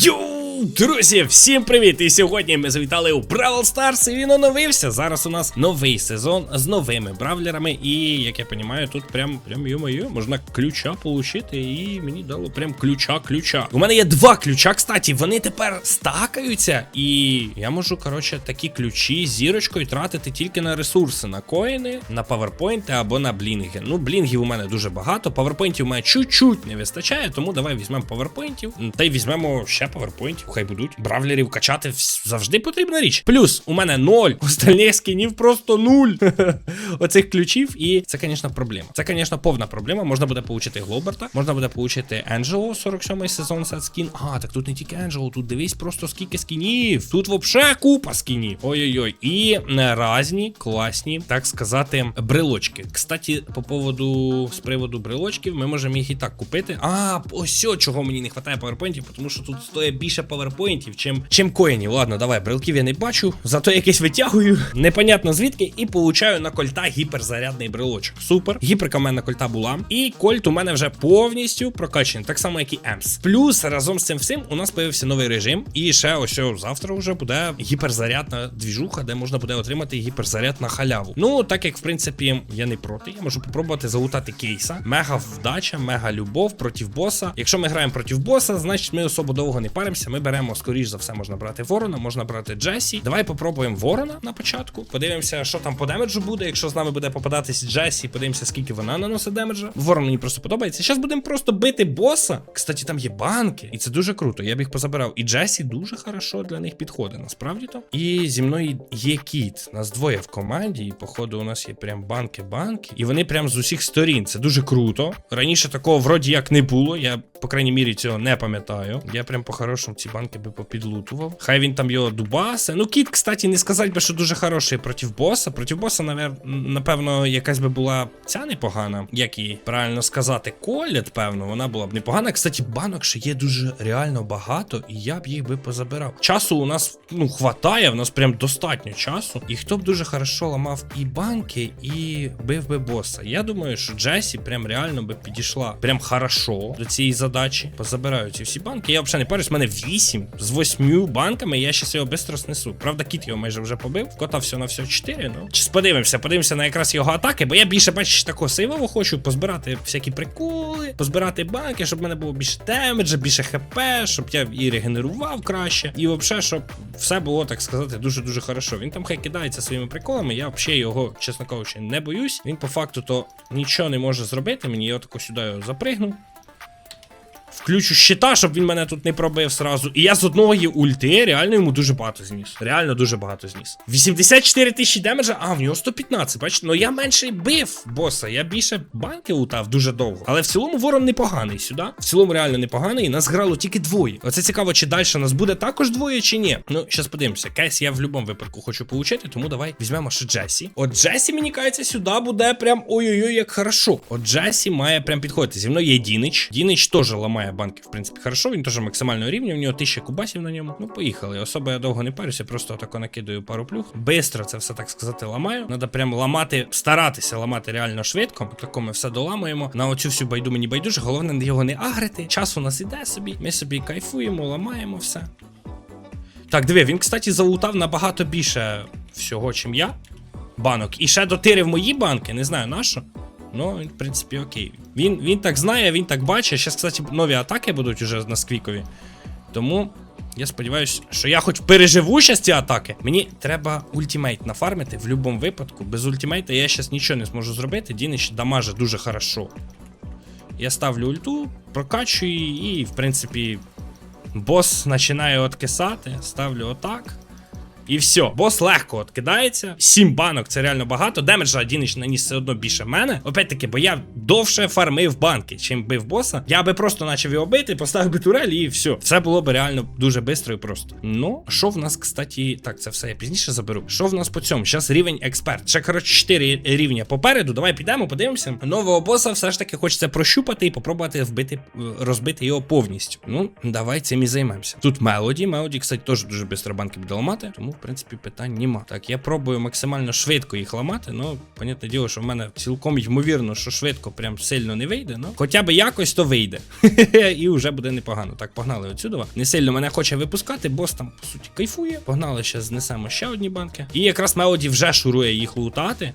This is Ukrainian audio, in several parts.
Yo! Друзі, всім привіт! І сьогодні ми завітали у Бравл Старс, і він оновився. Зараз у нас новий сезон з новими бравлерами. І як я розумію, тут прям прям йо-моє, можна ключа получити. І мені дало прям ключа ключа. У мене є два ключа, кстати, вони тепер стакаються. І я можу, коротше, такі ключі зірочкою тратити тільки на ресурси, на коїни, на паверпойнти або на блінги. Ну, блінгів у мене дуже багато. Паверпойнтів у мене чуть-чуть не вистачає, тому давай візьмемо паверпойнтів. Та й візьмемо ще паверпойнтів. Хай будуть. Бравлерів качати завжди потрібна річ. Плюс у мене ноль. Остальних скінів просто нуль. Оцих ключів. І це, звісно, проблема. Це, звісно, повна проблема. Можна буде получити Глоберта, можна буде получити Енджело 47 сезон сет скін. А, так тут не тільки Енджело, тут дивись просто скільки скінів. Тут вообще купа скінів. Ой-ой-ой. І разні класні, так сказати, брелочки. Кстати, по поводу з приводу брелочків, ми можемо їх і так купити. А, ось чого мені не вистачає паверпойнтів, тому що тут стоїть більше паверпойнтів, чим, чим коїнів. Ладно, давай, брелків я не бачу, зато якесь витягую. Непонятно звідки, і получаю на кольта гіперзарядний брелочок. Супер. Гіперка в мене кольта була. І кольт у мене вже повністю прокачаний, так само, як і Емс. Плюс разом з цим всім у нас появився новий режим. І ще ось о, завтра вже буде гіперзарядна двіжуха, де можна буде отримати гіперзаряд на халяву. Ну, так як в принципі я не проти, я можу попробувати залутати кейса. Мега вдача, мега любов проти боса. Якщо ми граємо проти боса, значить ми особо довго не паримося. Ми беремо, скоріш за все, можна брати Ворона, можна брати Джесі. Давай попробуємо Ворона на початку. Подивимося, що там по демеджу буде. Якщо з нами буде попадатись Джесі, подивимося, скільки вона наносить демеджа. Ворон мені просто подобається. Зараз будемо просто бити боса. Кстати, там є банки, і це дуже круто. Я б їх позабирав. І Джесі дуже хорошо для них підходить, насправді то. І зі мною є кіт. Нас двоє в команді, і походу у нас є прям банки-банки. І вони прям з усіх сторін. Це дуже круто. Раніше такого вроді як не було. Я, по крайній мірі, цього не пам'ятаю. Я прям по-хорошому ці банки би попідлутував. Хай він там його дубасе. Ну, кіт, кстати, не сказати би, що дуже хороший проти боса. Проти боса, навер... напевно, якась би була ця непогана. Як її правильно сказати, колят, певно, вона була б непогана. Кстати, банок ще є дуже реально багато, і я б їх би позабирав. Часу у нас ну хватає, в нас прям достатньо часу. І хто б дуже хорошо ламав і банки, і бив би боса. Я думаю, що Джесі прям реально би підійшла прям хорошо до цієї задачі. Позабираю ці всі банки. Я взагалі не парюсь, в мене 8 з 8 банками. Я щас його швидко снесу. Правда, кіт його майже вже побив. Кота все на все 4. Ну Щас подивимося, подивимося на якраз його атаки, бо я більше бачиш такого сейвового хочу позбирати всякі приколи, позбирати банки, щоб в мене було більше демеджа, більше хп, щоб я і регенерував краще. І взагалі, щоб все було, так сказати, дуже-дуже хорошо. Він там хай кидається своїми приколами. Я взагалі його, чесно кажучи, не боюсь. Він по факту то нічого не може зробити. Мені я отако сюди його запригну. Включу щита, щоб він мене тут не пробив сразу. І я з одного є ульти, реально йому дуже багато зніс. Реально дуже багато зніс. 84 тисячі демеджа, а в нього 115. Бачите, ну я менше бив боса. Я більше банки лутав дуже довго. Але в цілому ворон непоганий сюди. В цілому реально непоганий. І нас грало тільки двоє. Оце цікаво, чи далі нас буде також двоє, чи ні. Ну, зараз подивимося. Кейс я в будь-якому випадку хочу получити, тому давай візьмемо ще Джесі. От Джесі, мені кажеться, сюди буде прям ой-ой-ой, як хорошо. От Джесі має прям підходити. Зі мною є Дінич. Дінич теж ламає банки, в принципі, хорошо. Він теж максимального рівня. В нього 1000 кубасів на ньому. Ну, поїхали. Особо я довго не парюся, просто отако накидаю пару плюх. Бистро це все так сказати ламаю. Надо прям ламати, старатися ламати реально швидко. Тако ми все доламуємо. На оцю всю байду мені байдуже. Головне його не агрити. Час у нас іде собі. Ми собі кайфуємо, ламаємо все. Так, диви, він, кстати, залутав набагато більше всього, чим я. Банок. І ще дотирив мої банки, не знаю на що. Ну, в принципі, окей. Він, він так знає, він так бачить. Зараз, кстати, нові атаки будуть уже на сквікові. Тому я сподіваюся, що я хоч переживу щас ці атаки. Мені треба ультимейт нафармити в будь-якому випадку. Без ультимейта я зараз нічого не зможу зробити. Дінич дамаже дуже хорошо. Я ставлю ульту, прокачую її і, в принципі, бос починає откисати. Ставлю отак. І все, бос легко от кидається. Сім банок це реально багато. Демеджа Дінич наніс все одно більше мене. Опять-таки, бо я довше фармив банки, чим бив боса. Я би просто почав його бити, поставив би турель і все. Все було б реально дуже швидко і просто. Ну, що в нас, кстати, так, це все я пізніше заберу. Що в нас по цьому? Зараз рівень експерт. Ще, коротше, 4 рівня попереду. Давай підемо, подивимося. Нового боса все ж таки хочеться прощупати і попробувати вбити, е, розбити його повністю. Ну, давай цим і займемося. Тут Мелоді. Мелоді, кстати, теж дуже швидко банки буде ламати, тому в принципі, питань нема. Так, я пробую максимально швидко їх ламати. Ну, понятне діло, що в мене цілком ймовірно, що швидко прям сильно не вийде. Ну, хоча б якось то вийде. І вже буде непогано. Так, погнали отсюди. Не сильно мене хоче випускати, бос там, по суті, кайфує. Погнали, ще знесемо ще одні банки. І якраз Мелоді вже шурує їх лутати.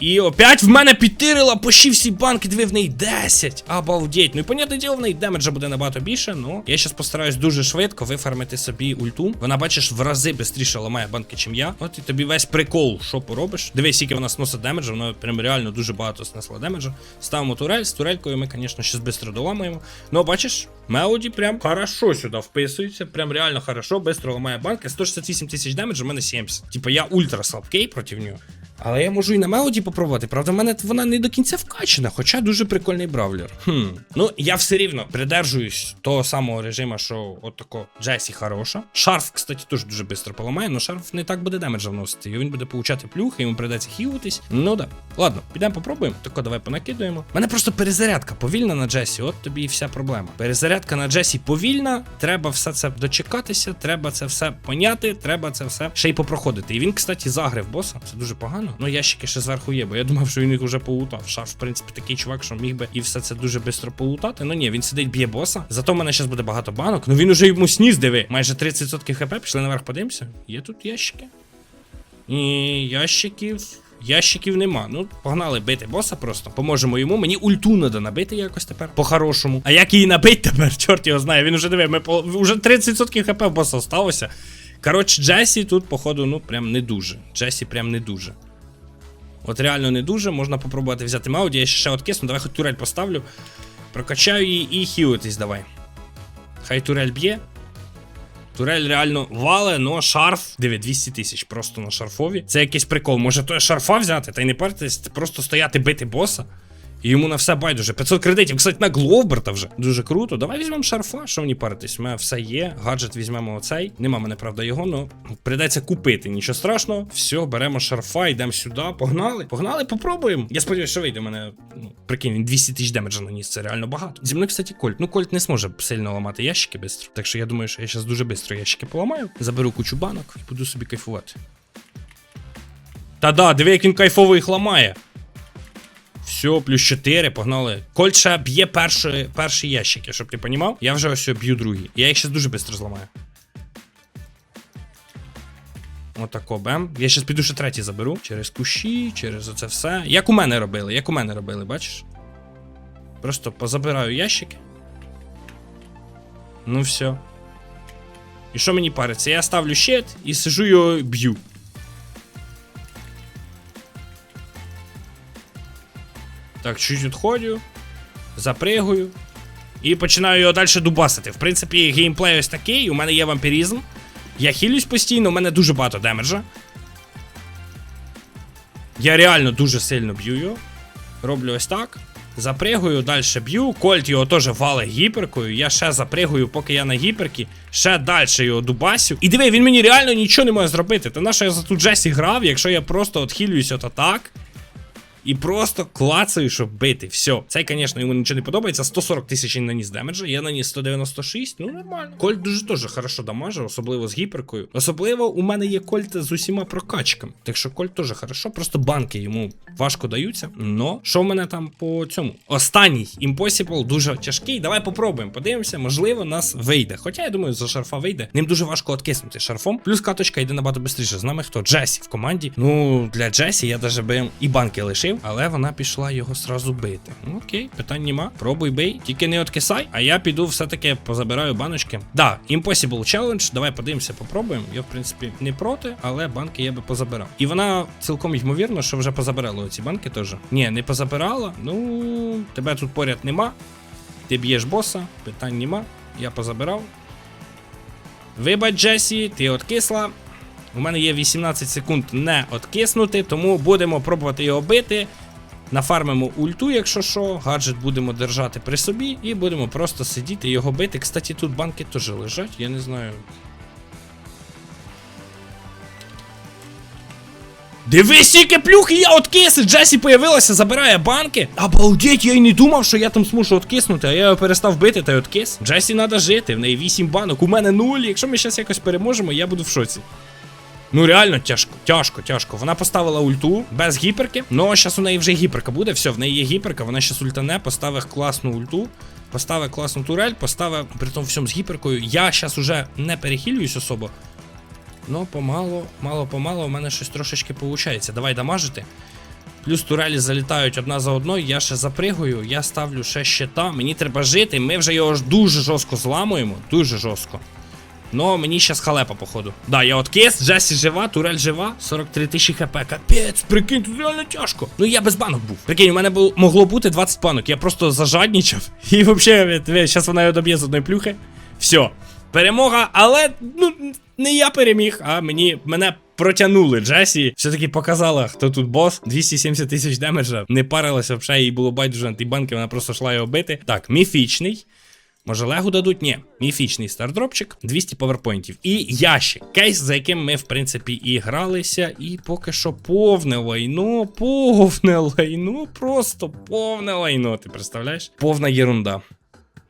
І опять в мене підтирила почти всі банки, диви в неї 10. Обалдеть. Ну і понятне діло, в неї демеджа буде набагато більше. Ну я зараз постараюсь дуже швидко вифармити собі ульту. Вона, бачиш, в рази швидше ламає банки, чим я. От і тобі весь прикол, що поробиш. Дивись, скільки вона сносить демеджа, вона прям реально дуже багато снесла демеджа. Ставимо турель, з турелькою ми, звісно, ще швидко доламуємо. Ну, бачиш, Мелоді прям хорошо сюди вписується. Прям реально хорошо, швидко ламає банки. 168 тисяч демеджа, в мене 70. Типа я ультра слабкий проти нього. Але я можу і на Мелоді попробувати. Правда, в мене вона не до кінця вкачена, хоча дуже прикольний бравлер. Хм. Ну, я все рівно придержуюсь того самого режиму, що от тако Джесі хороша. Шарф, кстати, теж дуже швидко поламає, але шарф не так буде демеджа вносити. І він буде получати плюхи, йому придеться хілитись. Ну да. Ладно, підемо попробуємо. Тако, давай понакидуємо. Мене просто перезарядка повільна на Джесі, от тобі і вся проблема. Перезарядка на Джесі повільна, треба все це дочекатися, треба це все поняти, треба це все ще й попроходити. І він, кстати, загрив боса. Це дуже погано. Ну, ящики ще зверху є, бо я думав, що він їх уже полутав. Шарф, в принципі, такий чувак, що міг би і все це дуже швидко полутати. Ну ні, він сидить, б'є боса. Зато в мене зараз буде багато банок. Ну він уже йому сніс, диви. Майже 30% хп. Пішли наверх, подивимося. Є тут ящики. І ящиків. Ящиків нема. Ну, погнали бити боса просто. Поможемо йому. Мені ульту треба набити якось тепер. По-хорошому. А як її набити тепер? Чорт його знає. Він уже диви, ми по... вже 30% хп в боса осталося. Коротше, Джесі тут, походу, ну прям не дуже. Джесі прям не дуже. От реально не дуже. Можна попробувати взяти Мауді. Я ще откисну. Давай хоч турель поставлю. Прокачаю її і хілитись давай. Хай турель б'є. Турель реально вале, но шарф. Диви, 200 тисяч просто на шарфові. Це якийсь прикол. Може то шарфа взяти, та й не партись, просто стояти бити боса. І йому на все байдуже. 500 кредитів. Кстати, на Гловберта вже. Дуже круто. Давай візьмемо шарфа, що мені паритись. У мене все є. Гаджет візьмемо оцей. Нема мене, правда, його, но прийдеться купити. Нічого страшного. Все, беремо шарфа, йдемо сюди. Погнали. Погнали, попробуємо. Я сподіваюся, що вийде у мене. Ну, прикинь, він 200 тисяч демеджа наніс. Це реально багато. Зі мною, кстати, Кольт. Ну, Кольт не зможе сильно ламати ящики швидко. Так що я думаю, що я зараз дуже швидко ящики поламаю. Заберу кучу банок і буду собі кайфувати. Та да, диви, як він кайфово їх ламає. Все, плюс 4, погнали. Кольт ще б'є перші, перші ящики, щоб ти понімав. Я вже ось б'ю другі. Я їх ще дуже швидко зламаю. Отако бем. Я зараз піду ще третій заберу. Через кущі, через оце все. Як у мене робили, як у мене робили, бачиш? Просто позабираю ящики. Ну все. І що мені париться? Я ставлю щит і сижу його б'ю. Так, чуть відходю, запригую і починаю його далі дубасити. В принципі, геймплей ось такий, у мене є вампіризм. Я хилюсь постійно, у мене дуже багато демеджа. Я реально дуже сильно б'ю його. Роблю ось так. Запригую, далі б'ю. Кольт його теж валить гіперкою. Я ще запригую, поки я на гіперці. Ще далі його дубасю. І диви, він мені реально нічого не може зробити. Та на що я за ту Джесі грав, якщо я просто отхилююсь от так. І просто клацаю, щоб бити. Все. Цей, звісно, йому нічого не подобається. 140 тисяч наніс демеджа, я наніс 196, ну нормально. Кольт дуже теж хорошо дамажив, особливо з гіперкою. Особливо у мене є кольт з усіма прокачками. Так що кольт теж хорошо, просто банки йому важко даються. Но що в мене там по цьому? Останній Impossible дуже тяжкий. Давай попробуємо. Подивимося, можливо, нас вийде. Хоча я думаю, за шарфа вийде. Ним дуже важко откиснути шарфом. Плюс каточка йде набагато швидше. З нами хто? Джесі в команді. Ну, для Джесі я даже би і банки лишив, але вона пішла його сразу бити. Ну, окей, питань нема. Пробуй бей, тільки не откисай, а я піду все-таки позабираю баночки. Да, Impossible Challenge. Давай подивимося, попробуємо. Я, в принципі, не проти, але банки я би позабирав. І вона цілком ймовірно, що вже позабирала ці банки теж. Ні, не позабирала. Ну, тебе тут поряд нема. Ти б'єш боса, питань нема. Я позабирав. Вибач, Джесі, ти откисла. У мене є 18 секунд не откиснути, тому будемо пробувати його бити. Нафармимо ульту, якщо що, гаджет будемо держати при собі і будемо просто сидіти його бити. Кстати, тут банки теж лежать, я не знаю. Дивись, скільки плюхи я откис, Джесі появилася, забирає банки. Обалдеть, я й не думав, що я там зможу откиснути, а я його перестав бити та й откис. Джесі треба жити, в неї 8 банок, у мене 0. Якщо ми зараз якось переможемо, я буду в шоці. Ну реально тяжко, тяжко, тяжко. Вона поставила ульту без гіперки. Ну, зараз у неї вже гіперка буде. Все, в неї є гіперка, вона зараз ультане, поставить класну ульту, поставить класну турель, поставить при тому всьому з гіперкою. Я зараз уже не перехилююсь особо. Ну, помало, мало помало, у мене щось трошечки виходить. Давай дамажити. Плюс турелі залітають одна за одною, я ще запригую, я ставлю ще щита, мені треба жити, ми вже його дуже жорстко зламуємо, дуже жорстко. Но мені щас халепа, походу. Да, я от кис, Джесі жива, турель жива, 43 тисячі хп. Капець, прикинь, тут реально тяжко. Ну я без банок був. Прикинь, у мене бу- могло бути 20 банок. Я просто зажаднічав. І взагалі, зараз вона його доб'є з одної плюхи. Все. Перемога, але ну не я переміг, а мені мене протягнули. Джесі все-таки показала, хто тут бос. 270 тисяч демеджа. Не парилася взагалі, їй було байдуже антибанки, вона просто йшла його бити. Так, міфічний. Може, легу дадуть? Ні. Міфічний стардропчик, 200 поверпойнтів. І ящик. Кейс, за яким ми, в принципі, і гралися. І поки що повне лайно, повне лайно, просто повне лайно. Ти представляєш? Повна єрунда.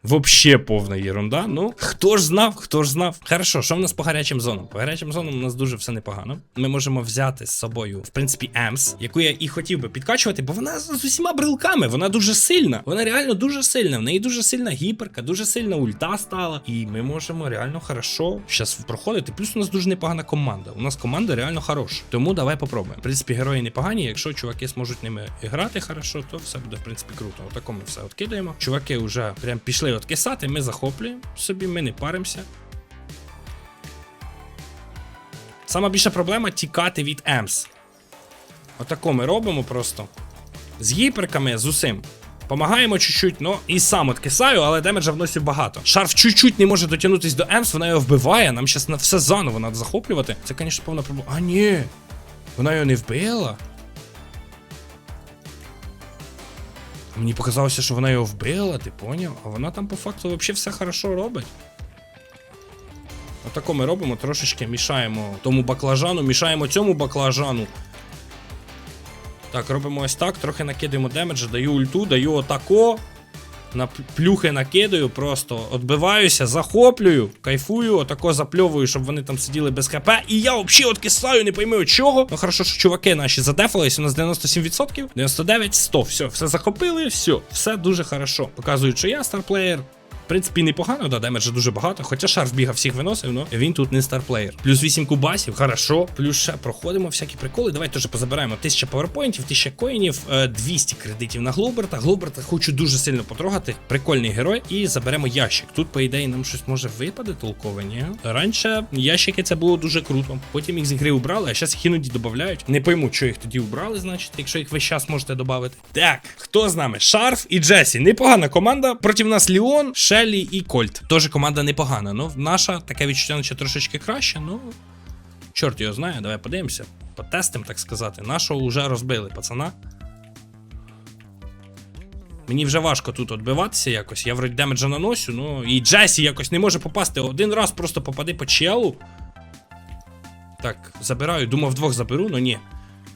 Вообще повна єрунда. Ну, хто ж знав, хто ж знав. Хорошо, що в нас по гарячим зонам? По гарячим зонам у нас дуже все непогано. Ми можемо взяти з собою, в принципі, Емс, яку я і хотів би підкачувати, бо вона з усіма брелками, вона дуже сильна. Вона реально дуже сильна. В неї дуже сильна гіперка, дуже сильна ульта стала. І ми можемо реально хорошо зараз проходити. Плюс у нас дуже непогана команда. У нас команда реально хороша. Тому давай попробуємо. В принципі, герої непогані. Якщо чуваки зможуть ними грати хорошо, то все буде в принципі круто. Отако ми все откидаємо. Чуваки вже прям пішли откисати, ми захоплюємо собі, ми не паримося. Сама більша проблема тікати від Емс. Отако ми робимо просто. З гіперками, з усім. Помагаємо чуть-чуть, ну і сам откисаю, але демеджа вносю багато. Шарф чуть-чуть не може дотягнутися до Емс, вона його вбиває. Нам зараз все заново треба захоплювати. Це, звісно, повна проблема. А, ні. Вона його не вбила. Мені показалося, що вона його вбила, ти поняв? А вона там по факту взагалі все хорошо робить. Отако ми робимо, трошечки мішаємо тому баклажану, мішаємо цьому баклажану. Так, робимо ось так, трохи накидаємо демеджа, даю ульту, даю отако. На плюхи накидаю, просто отбиваюся, захоплюю, кайфую, отако запльовую, щоб вони там сиділи без хп. І я взагалі откисаю, не пойму чого. Ну хорошо, що чуваки наші задефались, у нас 97%, 99%, 100. Все, все захопили, все, все дуже хорошо. Показують, що я старплеєр. В принципі, непогано, да, демеджа дуже багато. Хоча шарф бігав всіх виносив, но він тут не старплеєр. Плюс 8 кубасів, хорошо. Плюс ще проходимо всякі приколи. Давай теж позабираємо 1000 паверпойнтів, 1000 коїнів, е, 200 кредитів на Глоберта. Глоберта хочу дуже сильно потрогати. Прикольний герой. І заберемо ящик. Тут, по ідеї, нам щось може випаде толкове, ні? Раніше ящики це було дуже круто. Потім їх з ігри убрали, а зараз їх іноді додають. Не пойму, що їх тоді убрали, значить, якщо їх весь час можете додати. Так, хто з нами? Шарф і Джесі. Непогана команда. Проти нас Ліон, Шеллі і Кольт. Тоже команда непогана. Ну, наша таке відчуття наче трошечки краще, ну. Чорт його знає, давай подивимося. Потестим, так сказати. Нашого вже розбили, пацана. Мені вже важко тут відбиватися якось. Я вроді демеджа наносю, ну і Джесі якось не може попасти. Один раз просто попади по челу. Так, забираю. Думав, двох заберу, но ні.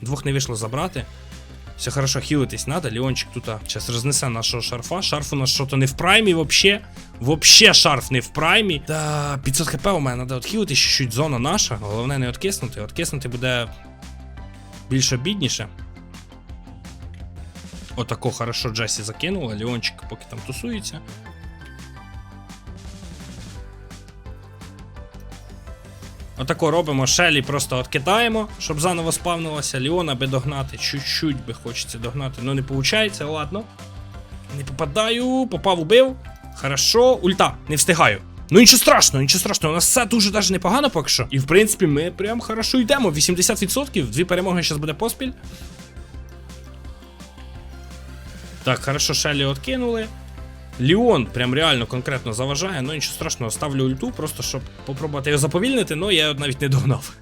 Двох не вийшло забрати. Все хорошо, хілитись надо. Леончик тут сейчас рознесе нашого шарфа. Шарф у нас що-то не в праймі вообще. Вообще шарф не в праймі. Та 500 хп у мене треба відхилити, чуть-чуть зона наша. Головне не откиснути. Откиснути буде більш обідніше. Отако хорошо Джесі закинула. Леончик поки там тусується. Отако робимо, Шелі просто откидаємо, щоб заново спавнилося. Ліона би догнати. Чуть-чуть би хочеться догнати. Ну не виходить, ладно. Не попадаю, попав, убив. Хорошо, ульта, не встигаю. Ну нічого страшного, нічого страшного, у нас все дуже даже непогано поки що. І в принципі ми прям хорошо йдемо. 80%, дві перемоги зараз буде поспіль. Так, хорошо, Шелі откинули. Ліон прям реально конкретно заважає, ну нічого страшного, ставлю ульту, просто щоб попробувати його заповільнити, але я навіть не догнав.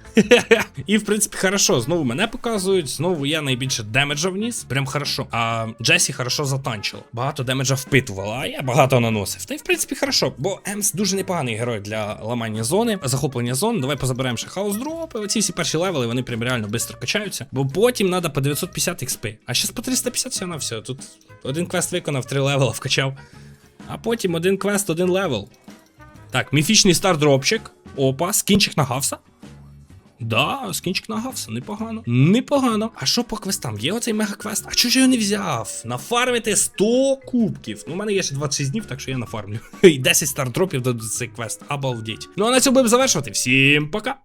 І в принципі, хорошо, знову мене показують, знову я найбільше демеджа вніс, прям хорошо. А Джесі хорошо затанчила. Багато демеджа впитувала, а я багато наносив. Та й в принципі хорошо, бо Емс дуже непоганий герой для ламання зони, захоплення зон. Давай позаберемо ще хаос дропи. Оці всі перші левели, вони прям реально швидко качаються. Бо потім треба по 950 XP. А зараз по 350 всього на все. Тут один квест виконав, три левела вкачав. А потім один квест, один левел. Так, міфічний стардропчик. Опа, скінчик на гавса. Да, скінчик на гавса, непогано. Непогано. А що по квестам? Є оцей мега-квест? А чого ж я його не взяв? Нафармити 100 кубків. Ну, у мене є ще 26 днів, так що я нафармлю. І 10 стартропів до цей квест. Обалдеть. Ну а на цьому будемо завершувати. Всім пока!